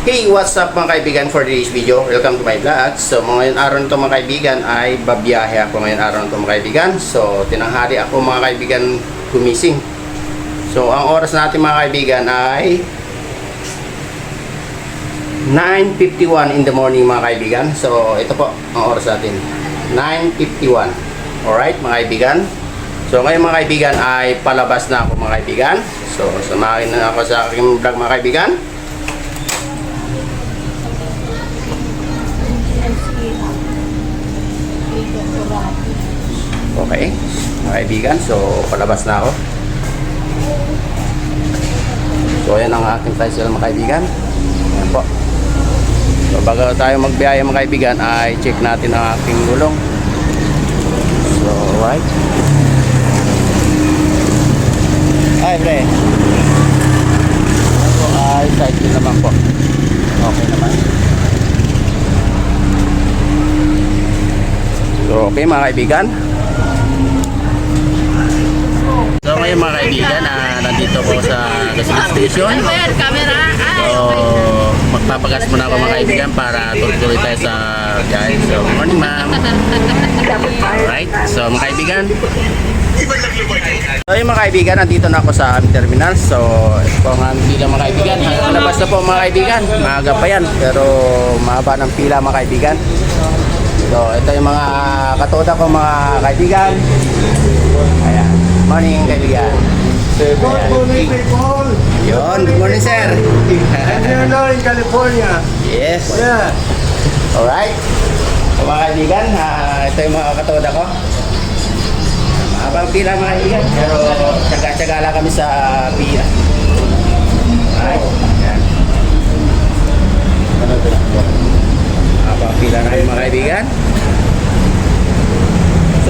Hey, what's up mga kaibigan for today's video? Welcome to my vlog. So, ngayon araw nito mga kaibigan ay babiyahe ako ngayon araw nito mga kaibigan. So, tinanghali ako mga kaibigan gumising. So, ang oras natin mga kaibigan ay 9.51 in the morning mga kaibigan. So, ito po ang oras natin. 9.51. Alright mga kaibigan. So, ngayon mga kaibigan ay palabas na ako mga kaibigan. So, samahin na ako sa aking vlog mga kaibigan. Okay, mga kaibigan. So, palabas na ako. So, ayan ang aking tricycle mga kaibigan. Ayan po. So, bago tayo magbiyahe mga kaibigan, ay check natin ang aking gulong. So, right. Ay, pre. Ito ay cycle naman po. Okay naman. So, okay mga kaibigan. So, ngayon mga kaibigan, ah, nandito po sa gasoline station. So, magpapagas muna ako mga kaibigan para tuloy tayo sa biyahe. So, morning ma'am. Alright, so mga kaibigan. So, yung mga kaibigan, nandito na ako sa terminal. So, ito ang aming pila mga kaibigan. Labas na po mga kaibigan. Maaga pa yan, pero mahaba ng pila mga kaibigan. So, ito yung mga katoda ko mga kaibigan. Morning kaibigan. Good morning, people. Yun, good morning sir. And you know in California. yes. Yeah. Alright. So, mga kaibigan, ah, ito yung mga katoda ko. Mahabang pila mga kaibigan, pero tsaga-tsaga lang kami sa pila. Alright. Yan. Ano ito lang po? Mahabang pila na kayo mga kaibigan.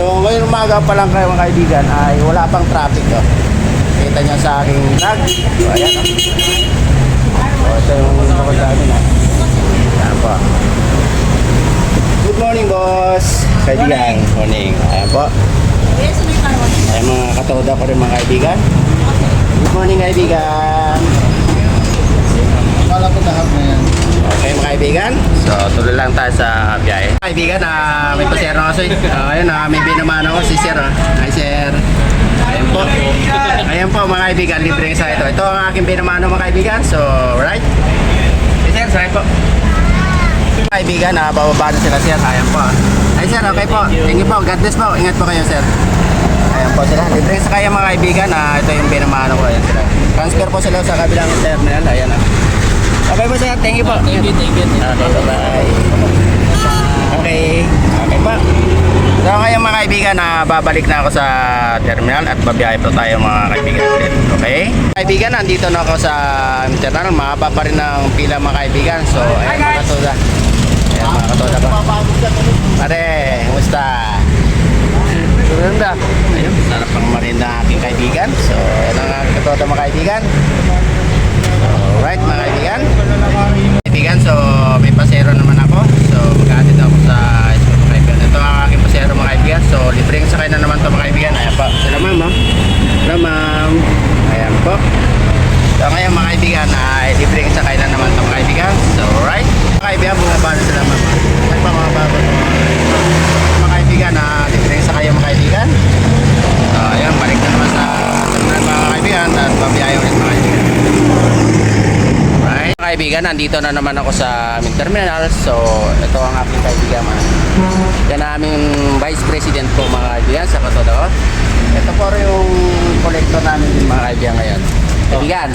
So ngayon umaga pa lang kayo mga kaibigan ay wala pang traffic. Oh. Kita nyo sa aking vlog. So ayan. Oh. So ito yung bukod namin. Oh. Yan po. Good morning, boss. Kaibigan. Morning. Ayan po. Ayan mga katoda ko rin mga kaibigan. Good morning, kaibigan. Akala ko lahat na yan. Okay mga kaibigan, so tuloy lang tayo sa biyahe. Kaibigan, ah, may pasero kasi. Uh, ayun, ah, may binaman ako si Sir. ah. Hi Sir. Ayan po. Ayan po mga kaibigan, libre sa ito. Ito ang aking binamano mga kaibigan. So, right? Si Sir, sorry po. Mga Kaibigan, ah, bababa na sila Sir. Ayan po. Hi Sir, okay po. Thank you po. God bless po. Ingat po kayo Sir. Ayan po sila. Libre sa kaya mga kaibigan. Ah, ito yung binamano ko. Ayan sila. Transfer po sila sa kabilang terminal. Ayan ah. Okay po sir, thank you po. Thank you, thank you. Okay, bye-bye. Okay, okay po. So ngayon mga kaibigan, na babalik na ako sa terminal at babiyahe po tayo mga kaibigan ulit. Okay? Kaibigan, nandito na ako sa terminal. Mahaba pa rin ang pila mga kaibigan. So, ayan mga katoda. Ayan mga katoda pa. Pare, kumusta? Ganda. Ayun, sarap ang marin na aking kaibigan. So, ayan ang katoda mga kaibigan. Alright mga kaibigan. Kaibigan, so may pasero naman ako. So magkatid ako sa school mga kaibigan. Ito ang aking pasero mga kaibigan. So libreng sakay na naman to mga kaibigan. Ayan po. Sila ma'am. Oh. Hello ma'am. Ayan po. So ngayon mga kaibigan ay libreng sakay na naman to mga kaibigan. So alright. Mga kaibigan, bumaba na sila ma'am. Ay pa mga baba. Mga kaibigan, ah, libreng sakay yung mga kaibigan. So ayan, balik na naman sa terminal mga kaibigan at babiyahe ulit mga kaibigan. Right. Mga kaibigan, nandito na naman ako sa aming terminal. So, ito ang aking kaibigan. Man. Yan ang aming Vice President po mga kaibigan sa Katoda ko. Ito po rin yung collector namin mga kaibigan ngayon. Kaibigan,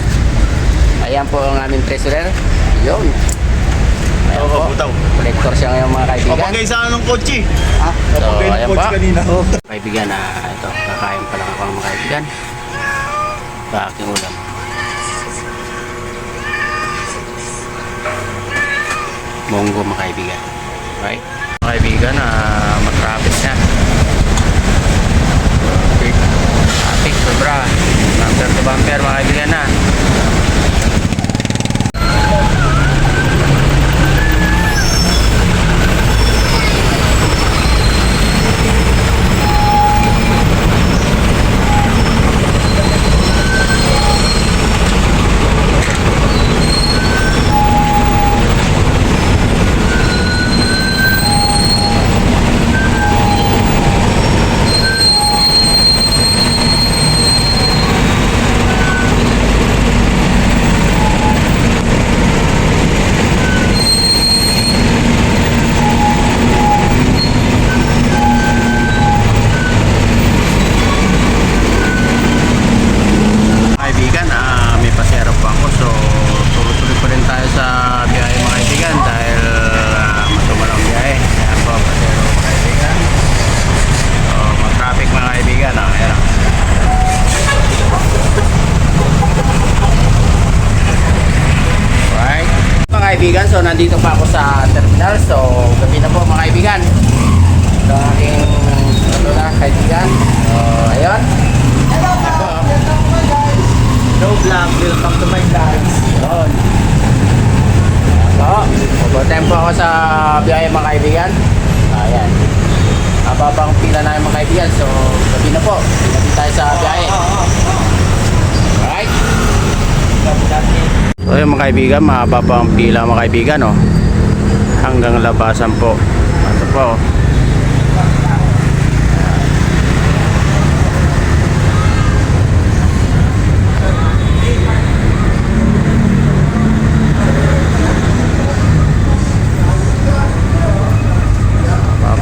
ayan po ang aming treasurer. Yun. Ayan po. Collector siya ngayon mga kaibigan. Kapagay sa ng kotse. Ah, so, ayan po. kanina. Kaibigan, ah, ito, kakain pa lang ako mga kaibigan. Sa aking ulam. Monggo mga kaibigan. Right? Mga kaibigan, ah, matraffic na. Traffic. Traffic, sobra. Bumper to bumper mga kaibigan na. So nandito pa ako sa terminal. So, gabi na po mga kaibigan. Ito ang aking ano na, kaibigan. So, ayun. Hello vlog, welcome to my vlogs. Yun. So, overtime po ako sa biyahe mga kaibigan. Ayan. Ababang pila na mga kaibigan. So, gabi na po. Gabi tayo sa biyahe. Alright. So, yun mga kaibigan, mababa ang pila mga kaibigan, oh. Hanggang labasan po. Ito po. oh.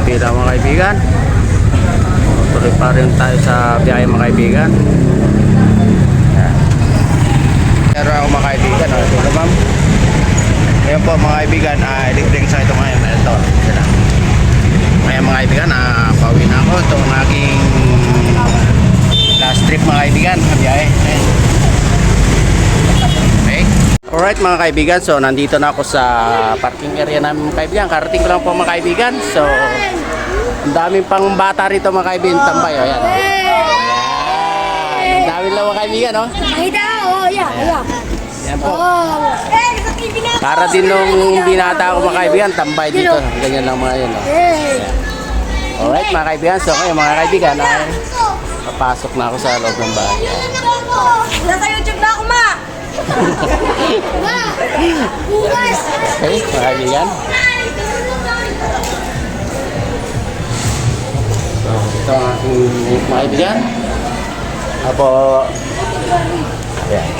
Pila mga kaibigan. Tuloy pa rin tayo sa biyahe mga kaibigan. Yan. Pero ako mga kaibigan, oh, ito na ma'am. Ngayon po mga kaibigan, ah, electric sa ito ngayon. Ito, sila. Ngayon mga kaibigan, ah, pauwi na ako. Ito ang aking last trip mga kaibigan. sa Biyahe. Ayan. Okay. Alright mga kaibigan, so nandito na ako sa parking area namin mga kaibigan. Karating ko lang po mga kaibigan. So, ang daming pang bata rito mga kaibigan. Tambay, o yan. Ayan. Ang dami lang mga kaibigan, oh. Nakita oh, yeah, yeah. Yan po. Oh, eh. Para din nung binata ako mga kaibigan, tambay dito. Ganyan lang mga yun. Oh. Eh. Alright mga kaibigan, so kayo mga kaibigan, ay papasok na ako sa loob ng bahay. Nasa YouTube na ako, ma. Okay, mga kaibigan. So, ito ang aking mga kaibigan. Apo, ayan.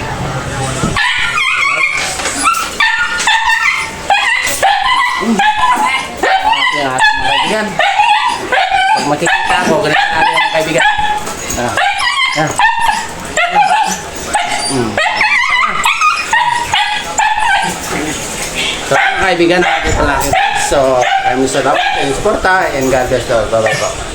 Ito yung ating mga kaibigan. Pag makikita ako, ganito natin mga kaibigan. Ah. Ah. Mm. So, kaibigan, ako pala. So, I'm Mr. Love, and Sporta, and God bless you. Bye-bye.